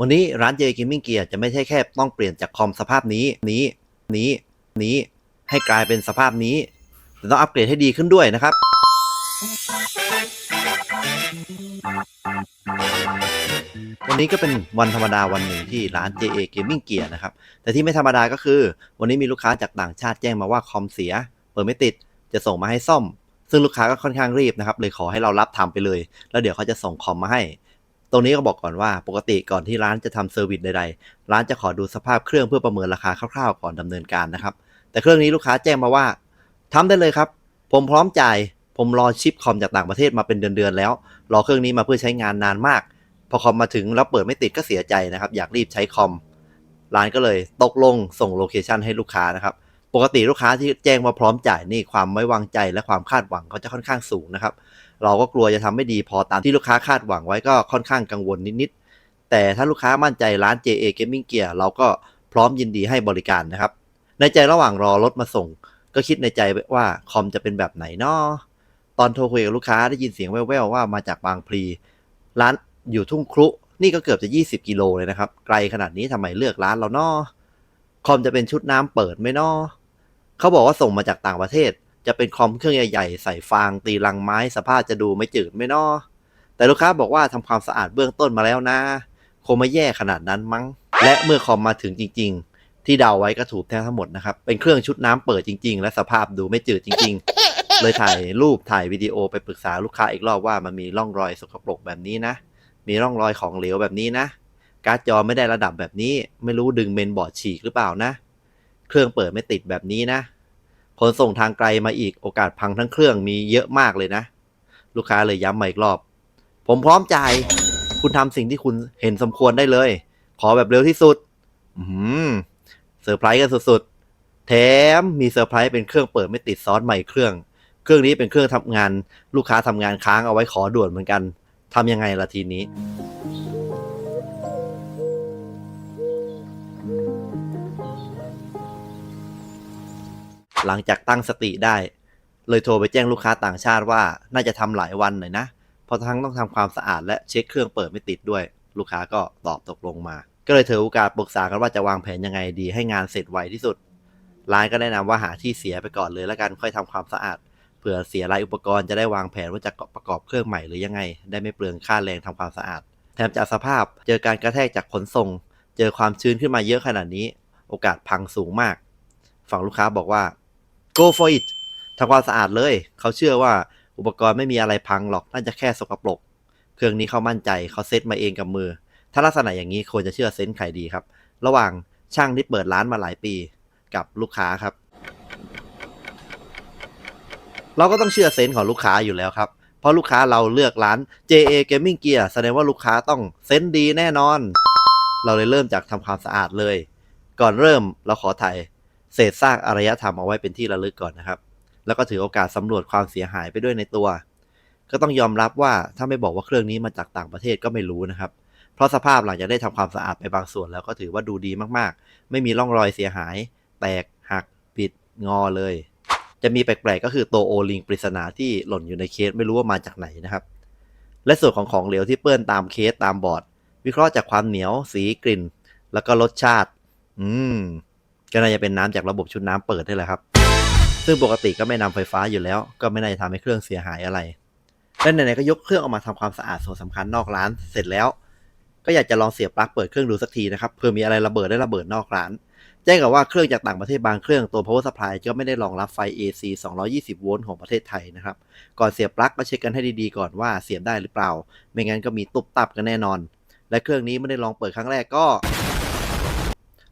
วันนี้ร้าน J Gaming Gear จะไม่ใช่แค่ต้องเปลี่ยนจากคอมสภาพนี้นี้นี้นี้ให้กลายเป็นสภาพนี้ แต่ต้องอัปเกรดให้ดีขึ้นด้วยนะครับ วันนี้ก็เป็นวันธรรมดาวันหนึ่งที่ร้าน JA Gaming Gear นะครับ แต่ที่ไม่ธรรมดาก็คือ วันนี้มีลูกค้าจากต่างชาติแจ้งมาว่าคอมเสีย เปิดไม่ติดจะส่งมาให้ซ่อม ซึ่งลูกค้าก็ค่อนข้างรีบนะครับเลยขอให้เรารับทำไปเลย แล้วเดี๋ยวเขาจะส่งคอมมาให้ ตรงนี้ก็บอกก่อนว่าปกติก่อนที่ร้านจะทำเซอร์วิสใดๆ ร้านจะขอดูสภาพเครื่องเพื่อประเมินราคาคร่าวๆก่อนดำเนินการนะครับ แต่เครื่องนี้ลูกค้าแจ้งมาว่าทำได้เลยครับ ผมพร้อมจ่าย ผมรอชิปคอมจากต่างประเทศมาเป็นเดือนๆแล้ว รอเครื่องนี้มาเพื่อใช้งานนานมาก พอคอมมาถึงแล้วเปิดไม่ติดก็เสียใจนะครับ อยากรีบใช้คอม ร้านก็เลยตกลงส่งโลเคชันให้ลูกค้านะครับ ปกติลูกค้าที่แจ้งว่าพร้อมจ่ายนี่ความไว้วางใจและความคาดหวังเขาจะค่อนข้างสูงนะครับ เราก็กลัวจะทำไม่ดีพอตามที่ลูกค้าคาดหวังไว้ก็ค่อนข้างกังวลนิดๆ แต่ถ้าลูกค้ามั่นใจร้าน JA Gaming Gear เราก็พร้อมยินดีให้บริการนะครับ ในใจระหว่างรอรถมาส่ง ก็คิดในใจว่าคอมจะเป็นแบบไหนนาะตอนโทรคุยกับลูกค้าได้ยินเสียงแว่วๆว่ามาจากบางพลีร้านอยู่ทุ่งครุนี่ก็เกือบจะ 20 กิโลเลยนะครับ ไกลขนาดนี้ทำไมเลือกร้านเรานาะคอมจะเป็นชุดน้ำเปิดไหมนาะเขาบอกว่าส่งมาจากต่างประเทศ จะเป็นคอมเครื่องใหญ่ๆ ใส่ฟางตีลังไม้สภาพจะดูไม่จืดไหมนาะแต่ลูกค้าบอกว่าทำความสะอาดเบื้องต้นมาแล้วนะคงไม่แย่ขนาดนั้นมั้ง และเมื่อคอมมาถึงจริง ๆ ที่เดาไว้ก็ถูกแท้ทั้งหมดนะครับ เป็นเครื่องชุดน้ำเปิดจริง ๆ และสภาพดูไม่จืดจริง ๆ เลยถ่ายรูปถ่ายวิดีโอไปปรึกษาลูกค้าอีกรอบว่ามันมีร่องรอยสกปรกแบบนี้นะ มีร่องรอยของเหลวแบบนี้นะการ์ดจอไม่ได้ระดับแบบนี้ ไม่รู้ดึงเมนบอร์ดฉีกหรือเปล่านะ เครื่องเปิดไม่ติดแบบนี้นะ ขนส่งทางไกลมาอีกโอกาสพังทั้งเครื่องมีเยอะมากเลยนะ ลูกค้าเลยย้ำมาอีกรอบ ผมพร้อมจ่าย คุณทำสิ่งที่คุณเห็นสมควรได้เลย ขอแบบเร็วที่สุด อืมเซอร์ไพรส์กันสุดๆ แถมมีเซอร์ไพรส์เป็นเครื่องเปิดไม่ติดซ้อนใหม่เครื่อง เครื่องนี้เป็นเครื่องทำงาน ลูกค้าทำงานค้างเอาไว้ขอด่วนเหมือนกันทำยังไงล่ะทีนี้ หลังจากตั้งสติได้ เลยโทรไปแจ้งลูกค้าต่างชาติว่าน่าจะทำหลายวันหน่อยนะเพราะทั้งต้องทำความสะอาดและเช็คเครื่องเปิดไม่ติดด้วย ลูกค้าก็ตอบตกลงมา ก็เลยถือโอกาสปรึกษากันว่าจะวางแผนยังไงดีให้งานเสร็จไวที่สุด ร้านก็แนะนำว่าหาที่เสียไปก่อนเลยแล้วกันค่อยทำความสะอาดเผื่อเสียรายอุปกรณ์จะได้วางแผนว่าจะประกอบเครื่องใหม่หรือยังไง ได้ไม่เปลืองค่าแรงทำความสะอาด แถมจากสภาพเจอการกระแทกจากขนส่ง เจอความชื้นขึ้นมาเยอะขนาดนี้ โอกาสพังสูงมาก ฝั่งลูกค้าบอกว่า go for it ทำความสะอาดเลย เขาเชื่อว่าอุปกรณ์ไม่มีอะไรพังหรอกน่าจะแค่สกปรก เครื่องนี้เขามั่นใจเขาเซตมาเองกับมือ ถ้าลักษณะอย่างนี้ควรจะเชื่อเซนส์ใครดีครับ ระหว่างช่างที่เปิดร้านมาหลายปีกับลูกค้าครับ เราก็ต้องเชื่อเซนส์ของลูกค้าอยู่แล้วครับ เพราะลูกค้าเราเลือกร้าน JA Gaming Gear แสดงว่าลูกค้าต้องเซนส์ดีแน่นอน เราเลยเริ่มจากทำความสะอาดเลย ก่อนเริ่มเราขอถ่าย เศษซากอารยธรรมเอาไว้เป็นที่ระลึกก่อนนะครับ แล้วก็ถือโอกาสสำรวจความเสียหายไปด้วยในตัว ก็ต้องยอมรับว่าถ้าไม่บอกว่าเครื่องนี้มาจากต่างประเทศก็ไม่รู้นะครับ เพราะสภาพหลังจากได้ทำความสะอาดไปบางส่วนแล้วก็ถือว่าดูดีมากๆ ไม่มีร่องรอยเสียหาย แตกหักปิดงอเลย จะมีแปลกๆก็คือโตโอลิงปริศนาที่หล่นอยู่ในเคสไม่รู้ว่ามาจากไหนนะครับ และส่วนของของเหลวที่เปื้อนตามเคสตามบอร์ดวิเคราะห์จากความเหนียวสีกลิ่น แล้วก็รสชาติ อืม ก็น่าจะเป็นน้ำจากระบบชุดน้ำเปิดนี่แหละครับ ซึ่งปกติก็ไม่นำไฟฟ้าอยู่แล้ว ก็ไม่น่าจะทำให้เครื่องเสียหายอะไรและไหนๆก็ยกเครื่องออกมาทำความสะอาดส่วนสำคัญนอกร้านเสร็จแล้ว ก็อยากจะลองเสียบปลั๊กเปิดเครื่องดูสักทีนะครับเผื่อมีอะไรระเบิดได้ระเบิดนอกร้านแจ้งกับว่าเครื่องจากต่างประเทศบางเครื่องตัว power supply ก็ไม่ได้รองรับไฟ AC 220 โวลต์ของประเทศไทยนะครับ ก่อนเสียบปลั๊กก็เช็คกันให้ดีๆก่อนว่าเสียบได้หรือเปล่า ไม่งั้นก็มีตุบตับกันแน่นอน และเครื่องนี้ไม่ได้ลองเปิดครั้งแรกก็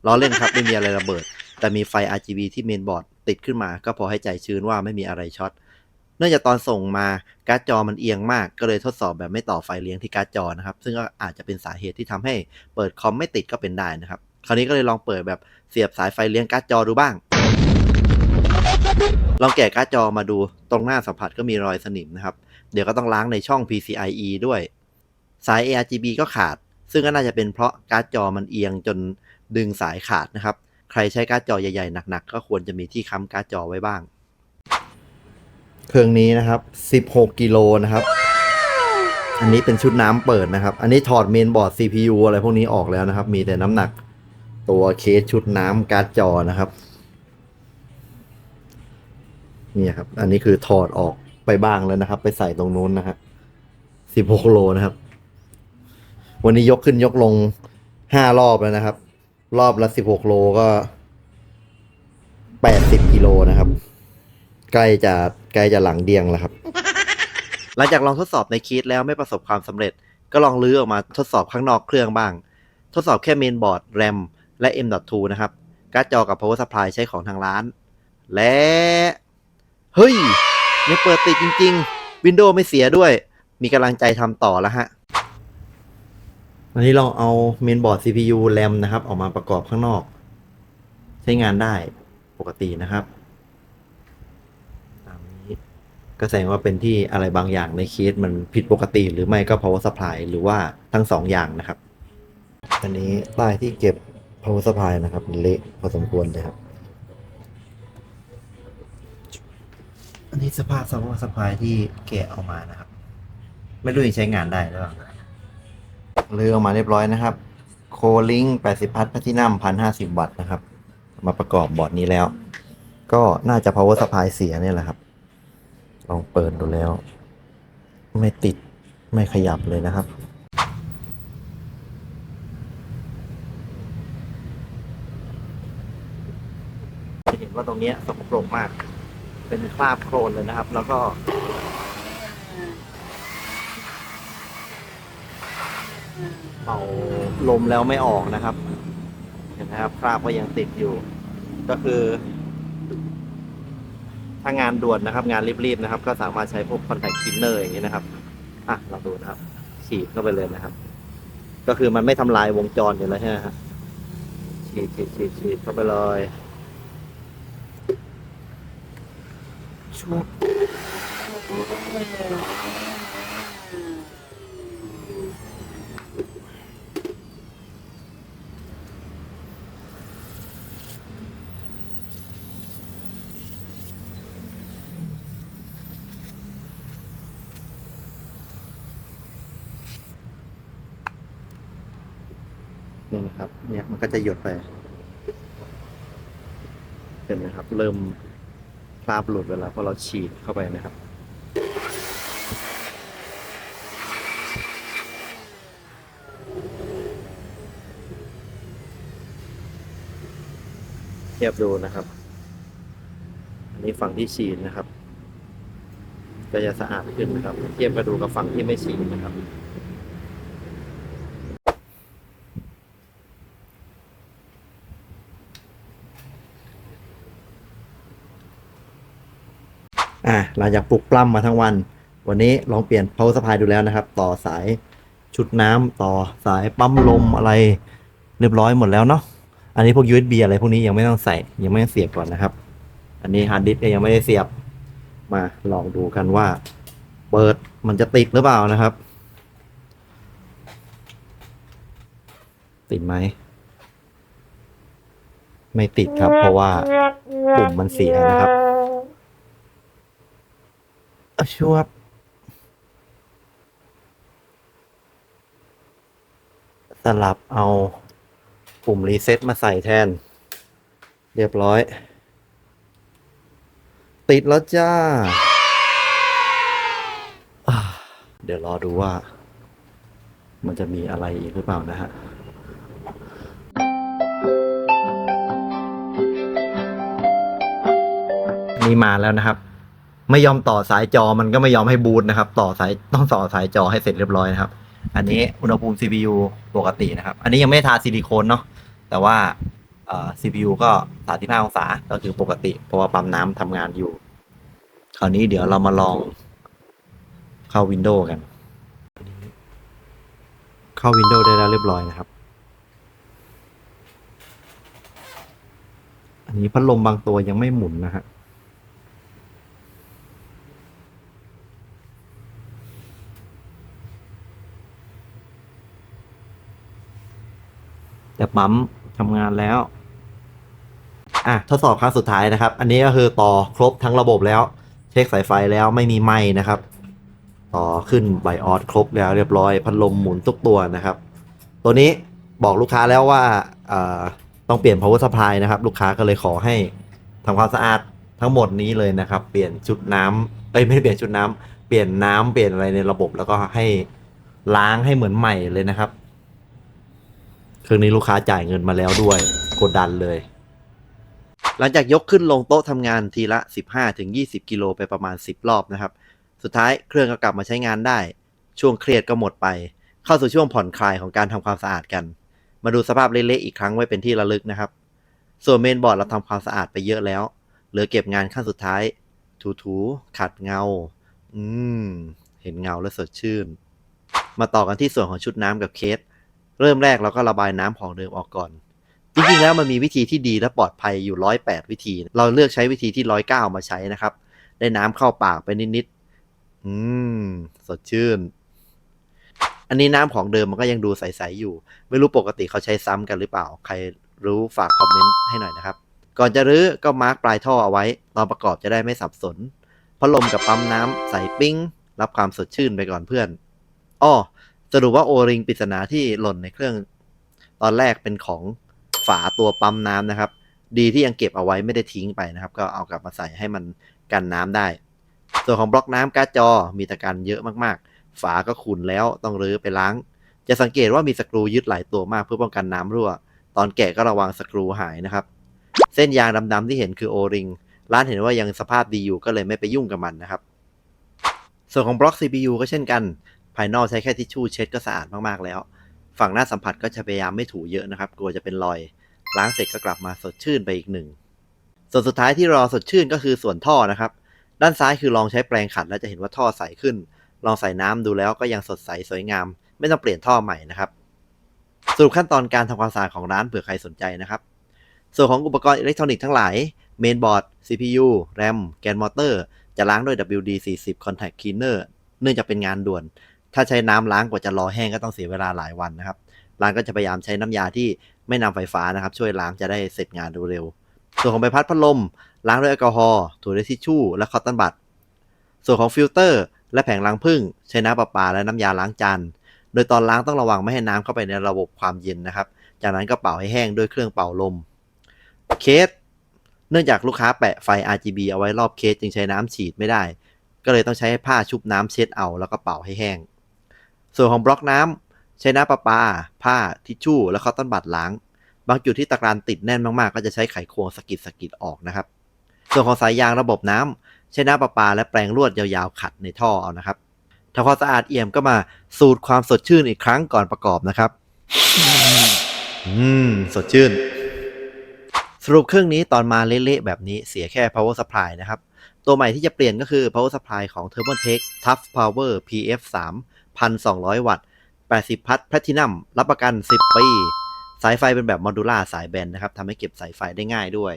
ล้อเล่นครับไม่มีอะไรระเบิด แต่มีไฟ RGB ที่เมนบอร์ดติดขึ้นมา ก็พอให้ใจชื้นว่าไม่มีอะไรช็อตเนื่องจากตอนส่งมาการ์ดจอมันเอียงมาก ก็เลยทดสอบแบบไม่ต่อไฟเลี้ยงที่การ์ดจอนะครับ ซึ่งก็อาจจะเป็นสาเหตุที่ทำให้เปิดคอมไม่ติดก็เป็นได้นะครับ คราวนี้ก็เลยลองเปิดแบบเสียบสายไฟเลี้ยงการ์ดจอดูบ้างลองแกะการ์ดจอมาดูตรงหน้าสัมผัสก็มีรอยสนิมนะครับ เดี๋ยวก็ต้องล้างในช่อง PCIe ด้วย สาย ARGB ก็ขาด ซึ่งก็น่าจะเป็นเพราะการ์ดจอมันเอียงจน ดึงสายขาดนะครับ ใครใช้การ์ดจอใหญ่ๆหนักๆ ก็ควรจะมีที่ค้ำการ์ดจอไว้บ้าง เครื่องนี้นะครับ 16 กิโลนะครับ อันนี้เป็นชุดน้ำเปิดนะครับ อันนี้ถอดเมนบอร์ด CPU อะไรพวกนี้ออกแล้วนะครับ มีแต่น้ำหนักตัวเคสชุดน้ำการ์ดจอนะครับเนี่ยครับ อันนี้คือถอดออกไปบ้างแล้วนะครับ ไปใส่ตรงนู้นนะฮะ16โลนะครับ วันนี้ยกขึ้นยกลง5รอบแล้วนะครับ รอบละ16โลก็80กิโลนะครับ ใกล้จะใกล้จะหลังเดียงแล้วครับ หลังจากลองทดสอบในคีตแล้วไม่ประสบความสำเร็จ ก็ลองลื้อออกมาทดสอบข้างนอกเครื่องบ้าง ทดสอบแค่เมนบอร์ด RAM และ M.2 นะครับ การ์ดจอกับ power supply ใช้ของทางร้าน และ เฮ้ยยังเปิดติดจริง ๆ Windows ไม่เสียด้วย มีกำลังใจทำต่อแล้วฮะ อันนี้เราเอาเมนบอร์ด CPU RAM นะครับ ออกมาประกอบข้างนอก ใช้งานได้ปกตินะครับตามนี้ก็แสดงว่าเป็นที่อะไรบางอย่างในเคสมันผิดปกติ หรือไม่ก็ power supply หรือว่าทั้งสองอย่างนะครับ อันนี้ใต้ที่เก็บ power supply นะครับเละพอสมควรเลยครับ อันนี้สภาพ power supply ที่แกะออกมานะครับ ไม่รู้ยังใช้งานได้หรือเปล่า เลือออกมาเรียบร้อยนะครับ โคลิง80พัทแพทินัม1,050วัตต์นะครับ มาประกอบบอร์ดนี้แล้ว ก็น่าจะ power supply เสียเนี่ยแหละครับ ลองเปิดดูแล้ว ไม่ติดไม่ขยับเลยนะครับจะเห็นว่าตรงนี้สกปรกมาก เป็นคราบโครนเลยนะครับ แล้วก็ เอาลมแล้วไม่ออกนะครับ เห็นไหมครับคราบก็ยังติดอยู่ ก็คือ ถ้างานด่วนนะครับ งานรีบๆนะครับ ก็สามารถใช้พวกคอนแทคคินเนอร์อย่างนี้นะครับอะลองดูนะครับ ฉีดเข้าไปเลยนะครับ ก็คือมันไม่ทำลายวงจรอยู่แล้วใช่ไหมครับฉีดฉีดฉีดฉีดเข้าไปเลยชุบนี่นะครับ เนี่ยมัน ก็จะหยดไป เห็นไหมครับ เริ่มคราบหลุดเวลาพอเราฉีดเข้าไปนะครับเทียบดูนะครับ อันนี้ฝั่งที่ฉีดนะครับ ก็จะสะอาดขึ้นนะครับ เทียบกับดูกับฝั่งที่ไม่ฉีดนะครับ อะหลังจากปลุกปล้ำมาทั้งวัน วันนี้ลองเปลี่ยน power supply ดูแล้วนะครับ ต่อสายชุดน้ำต่อสายปั๊มลมอะไรเรียบร้อยหมดแล้วเนาะอันนี้พวก USB อะไรพวกนี้ยังไม่ต้องใส่ยังไม่ต้องเสียบก่อนนะครับ อันนี้ฮาร์ดดิสก์ยังไม่ได้เสียบมาลองดูกันว่า เปิดมันจะติดหรือเปล่านะครับ ติดไหมไม่ติดครับ เพราะว่าปุ่มมันเสียนะครับ เอาชัวบสลับเอาปุ่มรีเซ็ตมาใส่แทน เรียบร้อย ติดแล้วจ้าาเดี๋ยวรอดูว่า มันจะมีอะไรอีกหรือเปล่านะฮะนี่มาแล้วนะครับ ไม่ยอมต่อสายจอมันก็ไม่ยอมให้บูตนะครับ ต่อสายต้องต่อสายจอให้เสร็จเรียบร้อยนะครับ อันนี้อุณหภูมิ CPU ปกตินะครับ อันนี้ยังไม่ทาซิลิโคนเนาะแต่ว่า CPU ก็ 35 องศาก็คือปกติ เพราะว่าปั๊มน้ำทำงานอยู่ คราวนี้เดี๋ยวเรามาลองเข้า Windows กัน เข้า Windows ได้แล้วเรียบร้อยนะครับ อันนี้พัดลมบางตัวยังไม่หมุนนะฮะ แต่ปั๊มทำงานแล้ว อะทดสอบครั้งสุดท้ายนะครับ อันนี้ก็คือต่อครบทั้งระบบแล้ว เช็คสายไฟแล้วไม่มีไหมนะครับ ต่อขึ้นไบออสครบแล้วเรียบร้อย พัดลมหมุนทุกตัวนะครับ ตัวนี้บอกลูกค้าแล้วว่าต้องเปลี่ยน power supply นะครับ ลูกค้าก็เลยขอให้ทำความสะอาดทั้งหมดนี้เลยนะครับ เปลี่ยนชุดน้ำเอ้ยไม่ได้เปลี่ยนชุดน้ำเปลี่ยนน้ำเปลี่ยนอะไรในระบบแล้วก็ให้ล้างให้เหมือนใหม่เลยนะครับ เครื่องนี้ลูกค้าจ่ายเงินมาแล้วด้วย กดดันเลย หลังจากยกขึ้นลงโต๊ะทำงานทีละ 15-20 กิโลไปประมาณ 10 รอบนะครับ สุดท้ายเครื่องก็กลับมาใช้งานได้ ช่วงเครียดก็หมดไป เข้าสู่ช่วงผ่อนคลายของการทำความสะอาดกัน มาดูสภาพเละๆอีกครั้งไว้เป็นที่ระลึกนะครับ ส่วนเมนบอร์ดเราทำความสะอาดไปเยอะแล้ว เหลือเก็บงานขั้นสุดท้าย ถูๆขัดเงา อืม เห็นเงาแล้วสดชื่น มาต่อกันที่ส่วนของชุดน้ำกับเคส เริ่มแรกเราก็ระบายน้ำของเดิมออกก่อน จริงๆแล้วมันมีวิธีที่ดีและปลอดภัยอยู่ร้อยแปดวิธี เราเลือกใช้วิธีที่ร้อยเก้ามาใช้นะครับ ได้น้ำเข้าปากไปนิดๆอืม สดชื่น อันนี้น้ำของเดิมมันก็ยังดูใสๆอยู่ ไม่รู้ปกติเขาใช้ซ้ำกันหรือเปล่า ใครรู้ฝากคอมเมนต์ให้หน่อยนะครับ ก่อนจะรื้อก็มาร์กปลายท่อเอาไว้ตอนประกอบจะได้ไม่สับสนพัดลมกับปั๊มน้ำใสปิ้ง รับความสดชื่นไปก่อนเพื่อนอ้อ สรุปว่าโอริงปริศนาที่หล่นในเครื่อง ตอนแรกเป็นของฝาตัวปั๊มน้ำนะครับ ดีที่ยังเก็บเอาไว้ไม่ได้ทิ้งไปนะครับ ก็เอากลับมาใส่ให้มันกันน้ำได้ ส่วนของบล็อกน้ำการ์ดจอมีตะกันเยอะมากๆ ฝาก็ขุ่นแล้วต้องรื้อไปล้าง จะสังเกตว่ามีสกรูยึดหลายตัวมากเพื่อป้องกันน้ำรั่ว ตอนแกะก็ระวังสกรูหายนะครับ เส้นยางดำๆที่เห็นคือโอริงร้านเห็นว่ายังสภาพดีอยู่ก็เลยไม่ไปยุ่งกับมันนะครับ ส่วนของบล็อก CPU ก็เช่นกัน ภายนอกใช้แค่ทิชชู่เช็ดก็สะอาดมากๆแล้ว ฝั่งหน้าสัมผัสก็จะพยายามไม่ถูเยอะนะครับ กลัวจะเป็นรอย ล้างเสร็จก็กลับมาสดชื่นไปอีกหนึ่ง ส่วนสุดท้ายที่รอสดชื่นก็คือส่วนท่อนะครับ ด้านซ้ายคือลองใช้แปรงขัดแล้วจะเห็นว่าท่อใสขึ้น ลองใส่น้ำดูแล้วก็ยังสดใสสวยงาม ไม่ต้องเปลี่ยนท่อใหม่นะครับ สรุปขั้นตอนการทำความสะอาดของร้านเผื่อใครสนใจนะครับ ส่วนของอุปกรณ์อิเล็กทรอนิกส์ทั้งหลายเมนบอร์ด CPU RAM แกนมอเตอร์ จะล้างด้วย WD-40 Contact Cleaner เนื่องจากเป็นงานด่วน ถ้าใช้น้ำล้างกว่าจะรอแห้งก็ต้องเสียเวลาหลายวันนะครับ ร้านก็จะพยายามใช้น้ำยาที่ไม่นำไฟฟ้านะครับ ช่วยล้างจะได้เสร็จงานเร็วๆส่วนของใบพัดพัดลม ล้างด้วยแอลกอฮอล์ถูด้วยทิชชู่และคอตตอนบัด ส่วนของฟิลเตอร์ และแผงล้างผึ้งใช้น้ำประปาและน้ำยาล้างจานโดยตอนล้างต้องระวังไม่ให้น้ำเข้าไปในระบบความเย็นนะครับ จากนั้นก็เป่าให้แห้งด้วยเครื่องเป่าลม เคส เนื่องจากลูกค้าแปะไฟ RGB เอาไว้รอบเคสจึงใช้น้ำฉีดไม่ได้ ก็เลยต้องใช้ผ้าชุบน้ำเช็ดเอาแล้วก็เป่าให้แห้ง ส่วนของบล็อกน้ำใช้น้ำประปา ผ้า ทิชชู่ และคอตตอนบัดล้าง บางจุดที่ตะกรันติดแน่นมากๆ ก็จะใช้ไขควงสกิดสกิดออกนะครับ ส่วนของสายยางระบบน้ำใช้น้ำประปาและแปรงลวดยาวๆขัดในท่อเอานะครับทำความสะอาดเอี่ยมก็มาสูตรความสดชื่นอีกครั้งก่อนประกอบนะครับ อืม สดชื่น สรุปเครื่องนี้ตอนมาเละๆแบบนี้เสียแค่ power supply นะครับ ตัวใหม่ที่จะเปลี่ยนก็คือ power supply ของ Thermaltake Tough Power PF3 1,200 วัตต์ 80 พัทแพลตินัมรับประกัน 10 ปี สายไฟเป็นแบบโมดูล่าสายแบนนะครับทำให้เก็บสายไฟได้ง่ายด้วย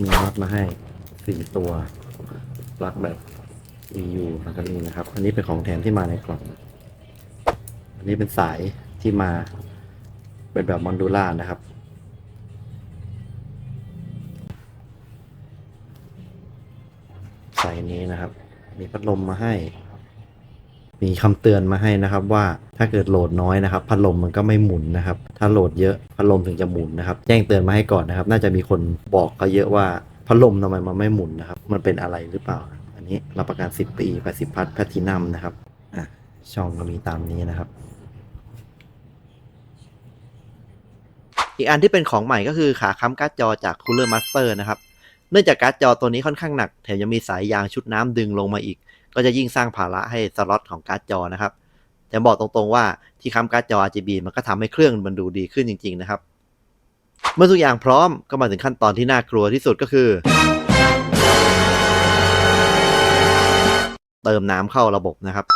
มีน็อตมาให้สี่ตัวปลั๊กแบบ EU แล้วก็นี่นะครับ อันนี้เป็นของแถมที่มาในกล่อง อันนี้เป็นสายที่มาเป็นแบบมอนดูล่านะครับ สายนี้นะครับ มีพัดลมมาให้ มีคำเตือนมาให้นะครับว่าถ้าเกิดโหลดน้อยนะครับ พัดลมมันก็ไม่หมุนนะครับ ถ้าโหลดเยอะพัดลมถึงจะหมุนนะครับ แจ้งเตือนมาให้ก่อนนะครับ น่าจะมีคนบอกเขาเยอะว่าพัดลมทำไมมันไม่หมุนนะครับ มันเป็นอะไรหรือเปล่า นี้รับประกัน 10 ปี 80 พัทแพทินัมนะครับ อะ ช่องก็มีตามนี้นะครับ อีกอันที่เป็นของใหม่ก็คือขาค้ำการ์ดจอจาก Cooler Master นะครับ เนื่องจากการ์ดจอตัวนี้ค่อนข้างหนัก แถมยังมีสายยางชุดน้ำดึงลงมาอีก ก็จะยิ่งสร้างภาระให้สล็อตของการ์ดจอนะครับแต่บอกตรงๆว่าที่ค้ำการ์ดจอ RGB มันก็ทำให้เครื่องมันดูดีขึ้นจริง ๆ นะครับ เมื่อทุกอย่างพร้อมก็มาถึงขั้นตอนที่น่ากลัวที่สุดก็คือ เติมน้ำเข้าระบบนะครับ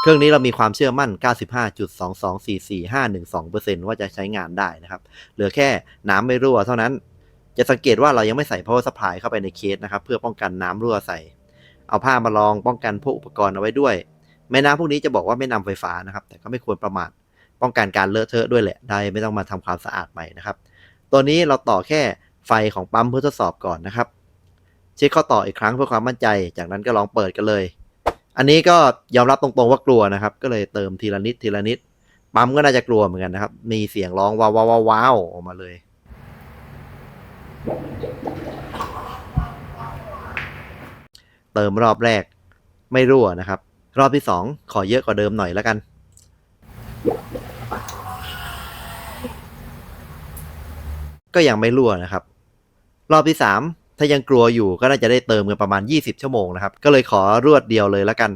เครื่องนี้เรามีความเชื่อมั่น 95.2244512%ว่าจะใช้งานได้นะครับ เหลือแค่น้ำไม่รั่วเท่านั้น จะสังเกตว่าเรายังไม่ใส่ power supply เข้าไปในเคสนะครับ เพื่อป้องกันน้ำรั่วใส่ เอาผ้ามารองป้องกันพวกอุปกรณ์เอาไว้ด้วย แม่น้ำพวกนี้จะบอกว่าไม่นำไฟฟ้านะครับ แต่ก็ไม่ควรประมาท ป้องกันการเลอะเทอะด้วยแหละ ได้ไม่ต้องมาทำความสะอาดใหม่นะครับ ตัวนี้เราต่อแค่ไฟของปั๊มเพื่อทดสอบก่อนนะครับ เช็คข้อต่ออีกครั้งเพื่อความมั่นใจ จากนั้นก็ลองเปิดกันเลย อันนี้ก็ยอมรับตรงๆว่ากลัวนะครับ ก็เลยเติมทีละนิดทีละนิด ปั๊มก็น่าจะกลัวเหมือนกันนะครับ มีเสียงร้องว้าวว้าวว้าวออกมาเลยเติมรอบแรกไม่รั่วนะครับ รอบที่สองขอเยอะกว่าเดิมหน่อยแล้วกัน ก็ยังไม่รั่วนะครับ รอบที่สาม ถ้ายังกลัวอยู่ก็น่าจะได้เติมกันประมาณ 20 ชั่วโมงนะครับ ก็เลยขอรวดเดียวเลยแล้วกัน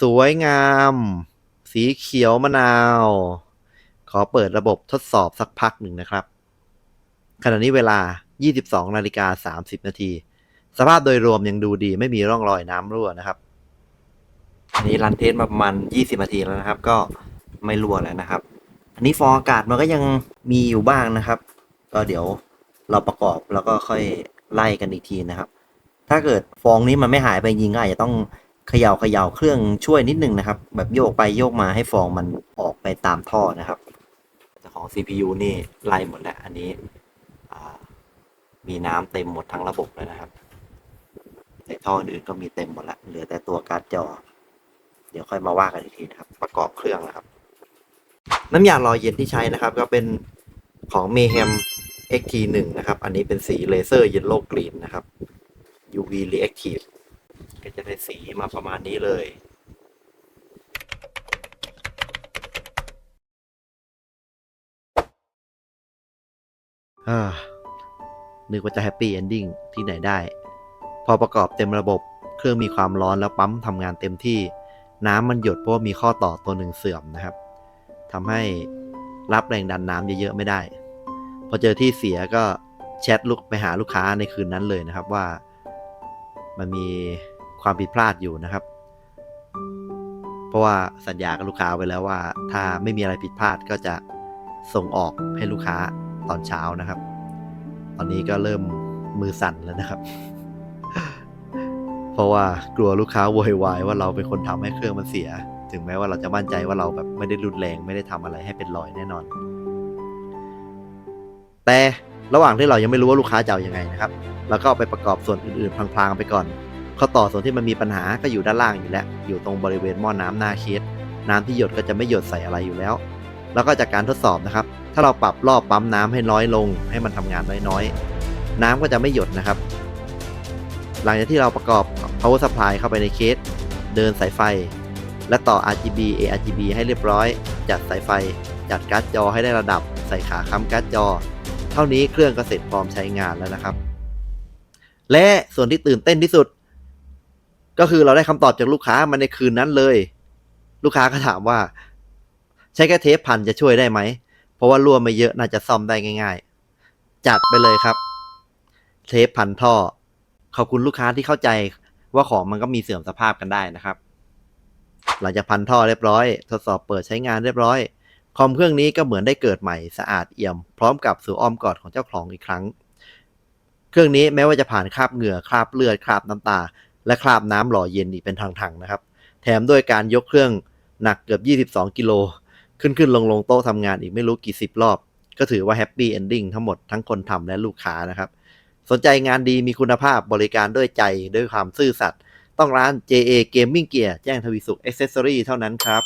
สวยงาม สีเขียวมะนาว ขอเปิดระบบทดสอบสักพักหนึ่งนะครับ ขณะนี้เวลา 22นาฬิกา30 นาที สภาพโดยรวมยังดูดีไม่มีร่องรอยน้ำรั่วนะครับ อันนี้รันเทสมาประมาณ 20 นาทีแล้วนะครับ ก็ไม่รั่วแล้วนะครับ อันนี้ฟองอากาศมันก็ยังมีอยู่บ้างนะครับ ก็เดี๋ยวเราประกอบแล้วก็ค่อยไล่กันอีกทีนะครับ ถ้าเกิดฟองนี้มันไม่หายไปจริงก็อาจจะต้องเขย่าเขย่าเครื่องช่วยนิดนึงนะครับ แบบโยกไปโยกมาให้ฟองมันออกไปตามท่อนะครับของ CPU นี่ไล่หมดแล้ว อันนี้มีน้ำเต็มหมดทั้งระบบเลยนะครับ ในท่ออื่นก็มีเต็มหมดล้วเหลือแต่ตัวการ์ดจอ เดี๋ยวค่อยมาว่ากันอีกทีนะครับ ประกอบเครื่องนะครับ น้ำยาล่อเย็นที่ใช้นะครับ ก็เป็นของ Mayhem XT1 นะครับ อันนี้เป็นสีเลเซอร์เยลโล่กรีนนะครับ UV reactive ก็จะได้สีมาประมาณนี้เลยอ่านึกว่าจะแฮปปี้เอนดิ้งที่ไหนได้ พอประกอบเต็มระบบเครื่องมีความร้อนแล้วปั๊มทำงานเต็มที่ น้ำมันหยดเพราะมีข้อต่อตัวหนึ่งเสื่อมนะครับทำให้รับแรงดันน้ำเยอะๆไม่ได้ พอเจอที่เสียก็แชทลูกไปหาลูกค้าในคืนนั้นเลยนะครับว่ามันมีความผิดพลาดอยู่นะครับ เพราะว่าสัญญากับลูกค้าไว้แล้วว่า ถ้าไม่มีอะไรผิดพลาดก็จะส่งออกให้ลูกค้าตอนเช้านะครับ ตอนนี้ก็เริ่มมือสั่นแล้วนะครับ ราะว่ากลัวลูกค้าโวยวายว่าเราเป็นคนทำให้เครื่องมันเสีย ถึงแม้ว่าเราจะมั่นใจว่าเราแบบไม่ได้รุนแรงไม่ได้ทำอะไรให้เป็นรอยแน่นอน แต่ระหว่างที่เรายังไม่รู้ว่าลูกค้าจะเอายังไงนะครับเราก็าไปประกอบส่วนอื่นๆพลางๆไปก่อนข้อต่อส่วนที่มันมีปัญหาก็อยู่ด้านล่างอยู่แล้ว อยู่ตรงบริเวณหม้อน้ำหน้าเคสน้ำที่หยดก็จะไม่หยดใส่อะไรอยู่แล้ว แล้วก็จากการทดสอบนะครับ ถ้าเราปรับรอบปั๊มน้ำให้น้อยลง ให้มันทำงานน้อยๆ น้ำก็จะไม่หยดนะครับ หลังจากที่เราประกอบ power supply เข้าไปในเคส เดินสายไฟ และต่อ RGB ARGB ให้เรียบร้อย จัดสายไฟ จัดการ์ดจอให้ได้ระดับ ใส่ขาค้ำการ์ดจอ เท่านี้เครื่องก็เสร็จพร้อมใช้งานแล้วนะครับ และส่วนที่ตื่นเต้นที่สุด ก็คือเราได้คำตอบจากลูกค้ามาในคืนนั้นเลย ลูกค้าก็ถามว่า ใช้แค่เทปพันจะช่วยได้ไหม เพราะว่ารั่วไม่เยอะน่าจะซ่อมได้ง่าย ๆ จัดไปเลยครับ เทปพันท่อขอบคุณลูกค้าที่เข้าใจ ว่าของมันก็มีเสื่อมสภาพกันได้นะครับ หลังจากพันท่อเรียบร้อย ทดสอบเปิดใช้งานเรียบร้อย คอมเครื่องนี้ก็เหมือนได้เกิดใหม่สะอาดเอี่ยม พร้อมกับสู่อ้อมกอดของเจ้าของอีกครั้ง เครื่องนี้แม้ว่าจะผ่านคราบเหงื่อคราบเลือดคราบน้ำตา และคราบน้ำหล่อเย็นอีกเป็นทางๆนะครับ แถมด้วยการยกเครื่องหนักเกือบ 22 กิโลขึ้นขึ้นลงลงโต๊ะทำงานอีกไม่รู้กี่สิบรอบ ก็ถือว่าแฮปปี้เอนดิ้งทั้งหมดทั้งคนทำและลูกค้านะครับ สนใจงานดีมีคุณภาพบริการด้วยใจด้วยความซื่อสัตย์ต้องร้าน JA Gaming Gear แจ้งทวีสุข Accessory เท่านั้นครับ